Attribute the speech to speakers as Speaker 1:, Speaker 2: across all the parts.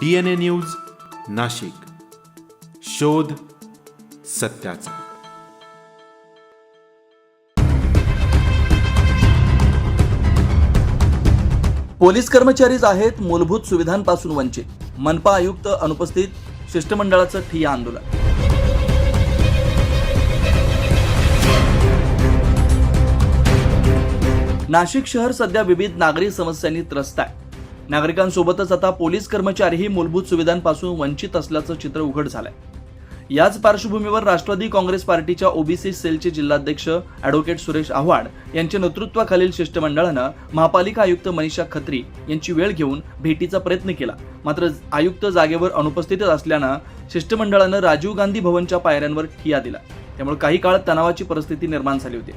Speaker 1: D N A news Nashik. शोध सत्याचा.
Speaker 2: Police कर्मचारीच आहेत मूलभूत सुविधांपासून वंचित. मनपा आयुक्त अनुपस्थित शिष्टमंडळाचं ठिय्या आंदोलन. नाशिक शहर सध्या विविध नागरी समस्यांनी त्रस्त आहे. नागरिकांसोबतच आता पोलीस कर्मचारीही मूलभूत सुविधांपासून वंचित असल्याचं चित्र उघड झालंय. याच पार्श्वभूमीवर राष्ट्रवादी काँग्रेस पार्टीच्या ओबीसी सेलचे जिल्हाध्यक्ष अॅडव्होकेट सुरेश आव्हाड यांच्या नेतृत्वाखालील शिष्टमंडळानं महापालिका आयुक्त मनीषा खत्री यांची वेळ घेऊन भेटीचा प्रयत्न केला. मात्र आयुक्त जागेवर अनुपस्थितच असल्यानं शिष्टमंडळानं राजीव गांधी भवनच्या पायऱ्यांवर ठिया दिला. त्यामुळे काही काळ तणावाची परिस्थिती निर्माण झाली होती.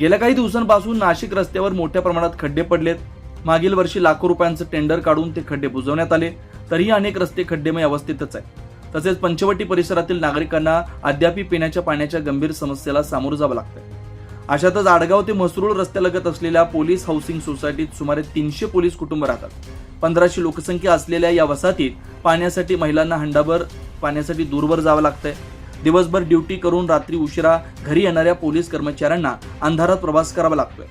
Speaker 2: गेल्या काही दिवसांपासून नाशिक रस्त्यावर मोठ्या प्रमाणात खड्डे पडलेत. मागील वर्षी लाखो रुपयांचं टेंडर काढून ते खड्डे बुजवण्यात आले. तरीही अनेक रस्ते खड्डेमय अवस्थेतच आहेत. तसेच पंचवटी परिसरातील नागरिकांना अद्यापी पिण्याच्या पाण्याच्या गंभीर समस्येला सामोरं जावं लागतंय. अशातच आडगाव ते मसरूळ रस्त्यालगत असलेल्या पोलीस हाऊसिंग सोसायटीत सुमारे तीनशे पोलीस कुटुंब राहतात. पंधराशे लोकसंख्या असलेल्या या वसाहतीत पाण्यासाठी महिलांना हंडाभर पाण्यासाठी दूरवर जावं लागतंय. दिवसभर ड्युटी करून रात्री उशिरा घरी येणाऱ्या पोलीस कर्मचाऱ्यांना अंधारात प्रवास करावा लागतोय.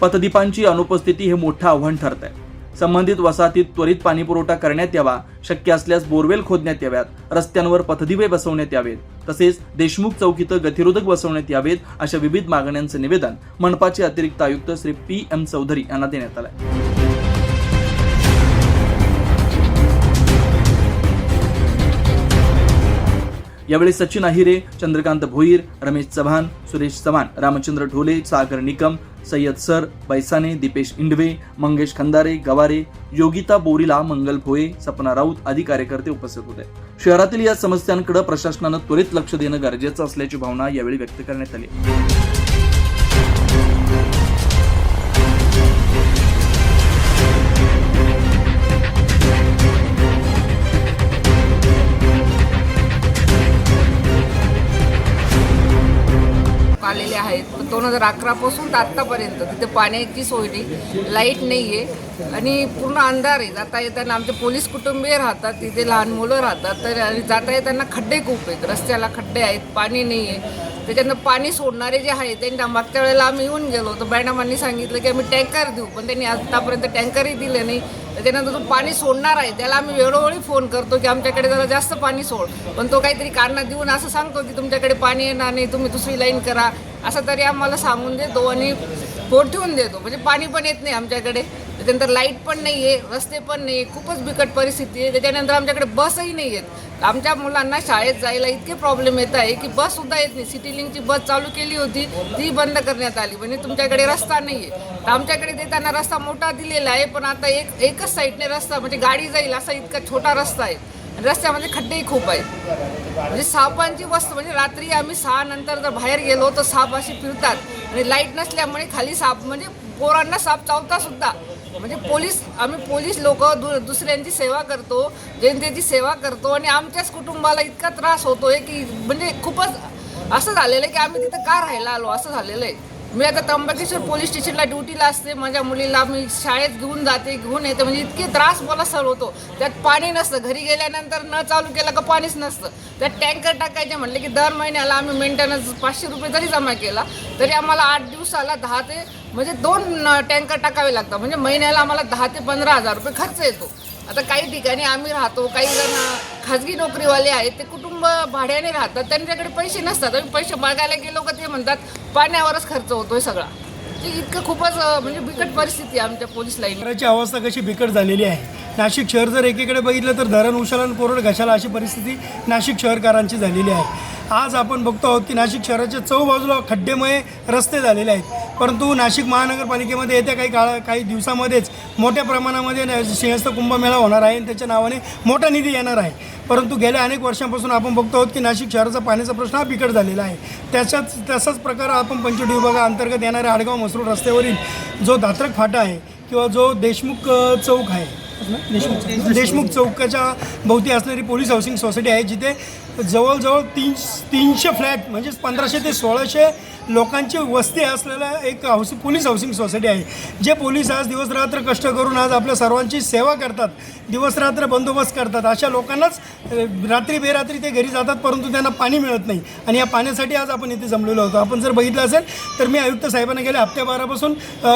Speaker 2: पथदीपांची अनुपस्थिती हे मोठं आव्हान ठरत आहे संबंधित वसाहतीत त्वरित पाणीपुरवठा करण्यात यावा शक्य असल्यास बोरवेल खोदण्यात याव्यात रस्त्यांवर पथदिवे बसवण्यात यावेत तसेच देशमुख चौकीत गतिरोधक बसवण्यात यावेत अशा विविध मागण्यांचं निवेदन मनपाचे अतिरिक्त आयुक्त श्री पी एम चौधरी यांना देण्यात आलंय. यावेळी सचिन अहिरे चंद्रकांत भोईर रमेश चव्हाण सुरेश चव्हाण रामचंद्र ढोले सागर निकम सय्यद सर बैसाने दीपेश इंडवे मंगेश खंदारे गवारे योगिता बोरीला मंगल भोये सपना राऊत आदी कार्यकर्ते उपस्थित होते. शहरातील या समस्यांकडे प्रशासनानं त्वरित लक्ष देणं गरजेचं असल्याची भावना यावेळी व्यक्त करण्यात आली.
Speaker 3: दोन हजार अकरापासून तर आत्तापर्यंत तिथे पाण्याची सोय नाही लाइट नाही आहे. आणि पूर्ण अंधार आहे. जाता येताना आमचे पोलीस कुटुंबीय राहतात तिथे लहान मुलं राहतात तर आणि जाता येताना खड्डे खूप आहेत. रस्त्याला खड्डे आहेत पाणी नाही आहे. त्याच्यानं पाणी सोडणारे जे आहेत त्यांनी मागच्या वेळेला आम्ही येऊन गेलो तर मॅडमांनी सांगितलं की आम्ही टँकर देऊ पण त्यांनी आत्तापर्यंत टँकरही दिले नाही. त्याच्यानंतर जो पाणी सोडणार आहे त्याला आम्ही वेळोवेळी फोन करतो की आमच्याकडे जरा जास्त पाणी सोड. पण तो काहीतरी कारणं देऊन असं सांगतो की तुमच्याकडे पाणी येणार नाही तुम्ही दुसरी लाईन करा. असं तरी आम्हाला सांगून देतो आणि फोन ठेवून देतो. म्हणजे पाणी पण येत नाही आमच्याकडे. त्याच्यानंतर लाइट पण नाही आहे रस्ते पण नाही आहे खूपच बिकट परिस्थिती आहे. त्याच्यानंतर आमच्याकडे बसही नाही आहेत आमच्या मुलांना शाळेत जायला इतके प्रॉब्लेम येत आहे की बससुद्धा येत नाही. सिटी लिंकची बस चालू केली होती ती बंद करण्यात आली. म्हणजे तुमच्याकडे रस्ता नाही आहे तर आमच्याकडे देताना रस्ता मोठा दिलेला आहे पण आता एक एकच साईडने रस्ता म्हणजे गाडी जाईल असा इतका छोटा रस्ता आहे. आणि रस्त्यामध्ये खड्डेही खूप आहेत. म्हणजे सापांची वस्तू म्हणजे रात्री आम्ही सहा नंतर जर बाहेर गेलो तर साप असे फिरतात. आणि लाइट नसल्यामुळे खाली साप म्हणजे पोरांना साप चावता सुद्धा म्हणजे पोलीस आम्ही पोलीस लोक दु दुसऱ्यांची सेवा करतो जनतेची सेवा करतो आणि आमच्याच कुटुंबाला इतका त्रास होतोय की म्हणजे खूपच असं झालेलं आहे की आम्ही तिथं का राहायला आलो? असं झालेलं आहे. मी आता त्र्यंबकेश्वर पोलीस स्टेशनला ड्युटीला असते माझ्या मुलीला मी शाळेत घेऊन जाते घेऊन येते म्हणजे इतके त्रास मला सर होतो. त्यात पाणी नसतं घरी गेल्यानंतर न चालू केलं का पाणीच नसतं. त्यात टँकर टाकायचे म्हटले की दर महिन्याला आम्ही मेंटेनन्स पाचशे रुपये जरी जमा केला तरी आम्हाला आठ दिवसाला दहा ते म्हणजे दोन टँकर टाकावे लागतात. म्हणजे महिन्याला आम्हाला दहा ते पंधरा हजार रुपये खर्च येतो. आता काही ठिकाणी आम्ही राहतो काही जण खाजगी नोकरीवाले आहेत ते कुटुंब भाड्याने राहतात. त्यांच्याकडे पैसे नसतात. आम्ही पैसे मागायला गेलो का ते म्हणतात पाण्यावरच खर्च होतोय सगळा. इतकं खूपच म्हणजे बिकट परिस्थिती आहे आमच्या पोलीस
Speaker 4: लाईनची. अवस्था कशी बिकट झालेली आहे? नाशिक शहर जर एकीकडे बघितलं तर धरण उशाला कोरड घशाला अशी परिस्थिती नाशिक शहरकारांची झालेली आहे. आज आपण बघतो आहोत की नाशिक शहराच्या चौबाजूला खड्डेमय रस्ते झालेले आहेत. परंतु नाशिक महानगरपालिकेमध्ये येत्या काही काळा काही दिवसामध्येच मोठ्या प्रमाणामध्ये न- सिंहस्थ कुंभमेळा होणार आहे आणि त्याच्या नावाने मोठा निधी येणार आहे. परंतु गेल्या अनेक वर्षांपासून आपण बघतो आहोत की नाशिक शहराचा पाण्याचा प्रश्न हा बिकट झालेला आहे. त्याच्याच तसाच प्रकार आपण पंचवटी विभागाअंतर्गत येणाऱ्या आडगाव मसरूळ रस्त्यावरील जो दात्रक फाटा आहे किंवा जो देशमुख चौक आहे देशमुख देशमुख चौकाच्या भोवती असणारी पोलीस हाऊसिंग सोसायटी आहे जिथे जवळजवळ तीन तीनशे फ्लॅट म्हणजेच पंधराशे ते सोळाशे लोकांची वस्ती असलेला एक हाऊसिंग पोलीस हाऊसिंग सोसायटी आहे जे पोलीस आज दिवसरात्र कष्ट करून आज आपल्या सर्वांची सेवा करतात दिवसरात्र बंदोबस्त करतात. अशा लोकांनाच रात्री बेरात्री ते घरी जातात परंतु त्यांना पाणी मिळत नाही. आणि या पाण्यासाठी आज आपण इथे जमलेलो होतो आपण जर बघितलं असेल तर मी आयुक्त साहेबांना गेल्या हप्त्याभरापासून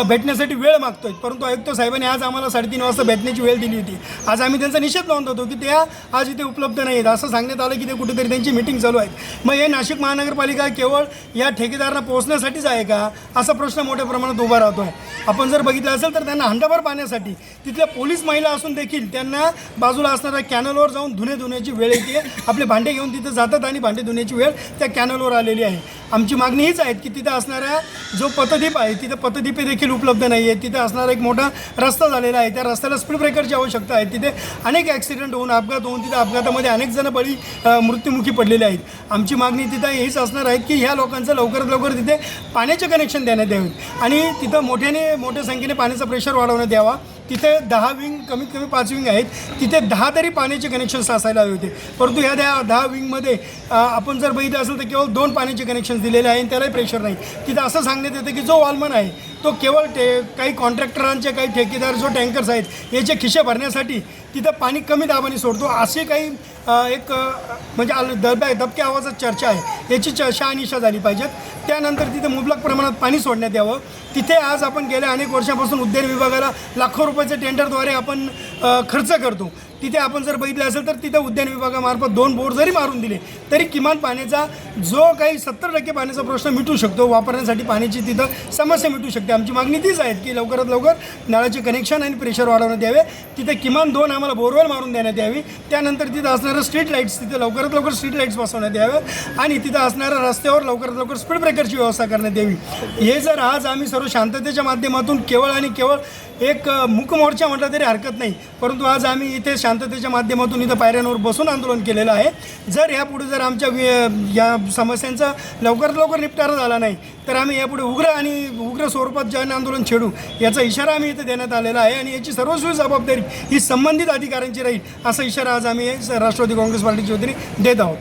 Speaker 4: भेटण्यासाठी वेळ मागतोय. परंतु आयुक्त साहेबांनी आज आम्हाला साडेतीन वाजता भेटण्याची वेळ दिली होती. आज आम्ही त्यांचा निषेध नोंदवतो की त्या आज इथे उपलब्ध नाही आहेत असं सांगण्यात आलं की ते कुठेतरी त्यांची मिटिंग चालू आहे मग हे नाशिक महानगरपालिका केवळ या ठेकेदारांना पोहोचण्यासाठीच आहे का? असा प्रश्न मोठ्या प्रमाणात उभा राहतो. आहे आपण जर बघितलं असेल तर त्यांना हंडाभर पाण्यासाठी तिथल्या पोलीस महिला असून देखील त्यांना बाजूला असणाऱ्या कॅनलवर जाऊन धुणे धुण्याची वेळ येते. आपले भांडे घेऊन तिथे जातात आणि भांडे धुण्याची वेळ त्या कॅनलवर आलेली आहे. आमची मागणी हीच आहे की तिथं असणाऱ्या जो पतदीप आहे तिथं पतदीपे देखील उपलब्ध नाही आहे तिथं असणारा एक मोठा रस्ता झालेला आहे. त्या रस्त्याला स्पीड ब्रेकरची आवश्यकता आहे. तिथे अनेक ॲक्सिडेंट होऊन अपघात होऊन तिथे अपघातामध्ये अनेक जण बळी मृत्युमुखी पडलेले आहेत. आमची मागणी तिथं हीच असणार आहे की ह्या लोकांचं लवकरात लवकर तिथे पाण्याचे कनेक्शन देण्यात यावे. आणि तिथं मोठ्याने मोठ्या संख्येने पाण्याचा प्रेशर वाढवण्यात यावा. तिथे दहा विंग कमीत कमी पाच विंग आहेत. तिथे दहा तरी पाण्याचे कनेक्शन्स असायला हवे होते. परंतु ह्या दहा दहा विंगमध्ये आपण जर बघितलं असेल तर केवळ दोन पाण्याचे कनेक्शन्स दिलेले आहे आणि त्यालाही प्रेशर नाही. तिथं असं सांगण्यात येतं की जो वॉलमन आहे तो केवळ टे काही कॉन्ट्रॅक्टरांचे काही ठेकेदार जो टँकर्स आहेत याचे खिशे भरण्यासाठी तिथं पाणी कमी दाबाने सोडतो. असे काही एक म्हणजे आल- दबक्या आवाजात चर्चा आहे. याची चर्चा अनिशा झाली पाहिजेत. त्यानंतर तिथे मुबलक प्रमाणात पाणी सोडण्यात यावं. तिथे आज आपण गेल्या अनेक वर्षापासून उद्यान विभागाला लाखो रुपयाच्या टेंडरद्वारे आपण खर्च करतो. तिथे आपण जर बघितलं असेल तर तिथे उद्यान विभागामार्फत दोन बोर जरी मारून दिले तरी किमान पाण्याचा जो काही सत्तर टक्के पाण्याचा प्रश्न मिटू शकतो वापरण्यासाठी पाण्याची तिथं समस्या मिटू शकते. आमची मागणी तीच आहे की लवकरात लवकर नळाचे कनेक्शन आणि प्रेशर वाढवण्यात यावे. तिथे किमान दोन आम्हाला बोरवेल मारून देण्यात यावी. त्यानंतर तिथं असणाऱ्या स्ट्रीट लाईट्स तिथे लवकरात लवकर स्ट्रीट लाईट्स बसवण्यात यावे आणि तिथं असणाऱ्या रस्त्यावर लवकरात लवकर स्पीड ब्रेकरची व्यवस्था करण्यात यावी. हे जर आज आम्ही सर्व शांततेच्या माध्यमातून केवळ आणि केवळ एक अ, मूकमोर्चा म्हटलं तरी हरकत नाही. परंतु आज आम्ही इथे शांततेच्या माध्यमातून इथं पायऱ्यांवर बसून आंदोलन केलेलं आहे. जर यापुढे जर आमच्या या समस्यांचा लवकरात लवकर निपटारा झाला नाही तर आम्ही यापुढे उग्र आणि उग्र स्वरूपात जन आंदोलन छेडू याचा इशारा आम्ही इथे देण्यात आलेला आहे आणि याची सर्वस्वी जबाबदारी ही संबंधित अधिकाऱ्यांची राहील असा इशारा आज आम्ही राष्ट्रवादी काँग्रेस पार्टीच्या वतीने देत आहोत.